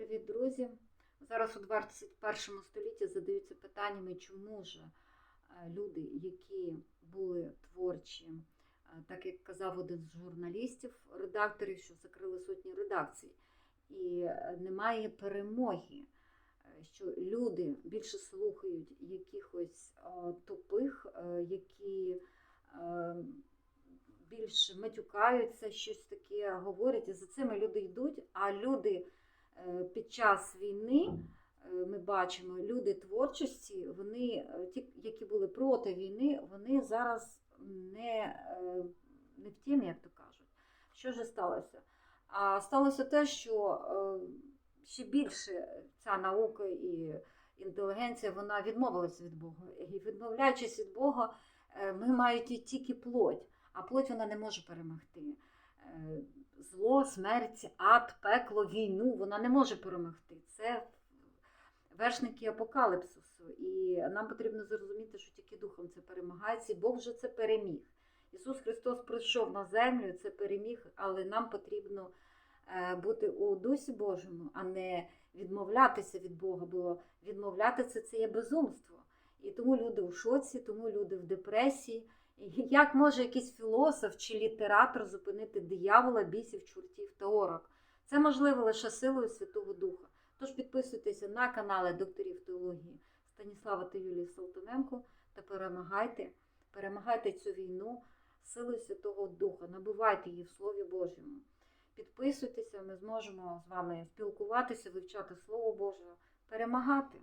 Привіт, друзі! Зараз у 21 столітті задаються питаннями, чому ж е, люди, які були творчі, е, так як казав один з журналістів, редакторів, що закрили сотні редакцій, і е, немає перемоги, що люди більше слухають якихось тупих, які більше матюкаються, щось таке говорять, і за цими люди йдуть, а люди під час війни. е, Ми бачимо люди творчості, вони, е, ті, які були проти війни, вони зараз не, е, не в темі, як то кажуть. Що ж сталося? А сталося те, що е, ще більше ця наука і інтелігенція вона відмовилася від Бога. І відмовляючись від Бога, е, ми маємо тільки плоть, а плоть вона не може перемогти. Е, Зло, смерть, ад, пекло, війну вона не може перемогти. Це вершники апокаліпсису. І нам потрібно зрозуміти, що тільки духом це перемагається, і Бог вже це переміг. Ісус Христос прийшов на землю, це переміг, але нам потрібно е, бути у Дусі Божому, а не відмовлятися від Бога, бо відмовлятися це є безумство. І тому люди у шоці, тому люди в депресії. Як може якийсь філософ чи літератор зупинити диявола, бісів, чортів та орок? Це можливо лише силою Святого Духа. Тож підписуйтеся на канали докторів теології Станіслава та Юлії Салтаненко та перемагайте, перемагайте цю війну силою Святого Духа, набувайте її в Слові Божому. Підписуйтеся, ми зможемо з вами спілкуватися, вивчати Слово Боже, перемагати.